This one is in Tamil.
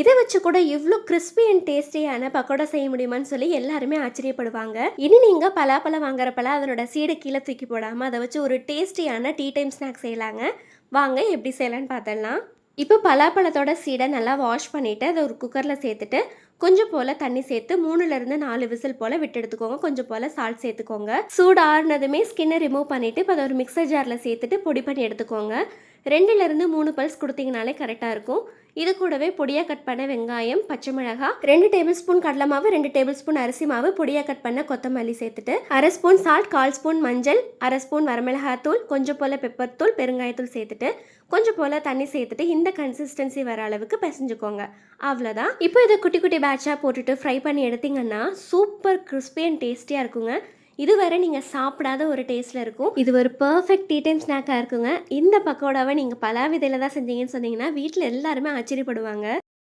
இதை வச்சு கூட இவ்வளோ கிறிஸ்பி அண்ட் டேஸ்டியான பக்கோடா செய்ய முடியுமான்னு சொல்லி எல்லாருமே ஆச்சரியப்படுவாங்க. இனி நீங்கள் பலாப்பழம் வாங்குறப்பல அதனோட சீடை கீழே தூக்கி போடாமல் அதை வச்சு ஒரு டேஸ்டியான டீ டைம் ஸ்நாக்ஸ் செய்யலாங்க. வாங்க எப்படி செய்யலான்னு பார்த்துடலாம். இப்போ பலாப்பழத்தோட சீடை நல்லா வாஷ் பண்ணிவிட்டு அதை ஒரு குக்கரில் சேர்த்துட்டு கொஞ்சம் போல் தண்ணி சேர்த்து மூணுலேருந்து நாலு விசில் போல் விட்டு எடுத்துக்கோங்க. கொஞ்சம் போல் சால்ட் சேர்த்துக்கோங்க. சூடு ஆறுனதுமே ஸ்கின்னை ரிமூவ் பண்ணிவிட்டு இப்போ அதை ஒரு மிக்சர் ஜாரில் சேர்த்துட்டு பொடி பண்ணி எடுத்துக்கோங்க. ரெண்டுலேருந்து மூணு பல்ஸ் கொடுத்தீங்கனாலே கரெக்டாக இருக்கும். இது கூடவே பொடியாக கட் பண்ண வெங்காயம் பச்சை மிளகாய் ரெண்டு டேபிள் ஸ்பூன் கடலை மாவு ரெண்டு டேபிள் ஸ்பூன் அரிசி மாவு பொடியாக கட் பண்ண கொத்தமல்லி சேர்த்துட்டு அரை ஸ்பூன் சால்ட் கால் ஸ்பூன் மஞ்சள் அரை ஸ்பூன் வரமிளகாத்தூள் கொஞ்சம் போல் பெப்பர் தூள் பெருங்காயத்தூள் சேர்த்துட்டு கொஞ்சம் போல் தண்ணி சேர்த்துட்டு இந்த கன்சிஸ்டன்சி வர அளவுக்கு பிசைஞ்சுக்கோங்க. அவ்வளோதான் இப்போ இதை குட்டி குட்டி பேட்சாக போட்டுட்டு ஃப்ரை பண்ணி எடுத்தீங்கன்னா சூப்பர் கிறிஸ்பி அண்ட் டேஸ்டியாக இருக்குங்க. இதுவரை நீங்கள் சாப்பிடாத ஒரு டேஸ்ட்டில் இருக்கும். இது ஒரு பர்ஃபெக்ட் டீ டைம் ஸ்நாக்காக இருக்குங்க. இந்த பக்கோடாவை நீங்கள் பல விதையில் தான் செஞ்சீங்கன்னு சொன்னீங்கன்னா வீட்டில் எல்லாருமே ஆச்சரியப்படுவாங்க.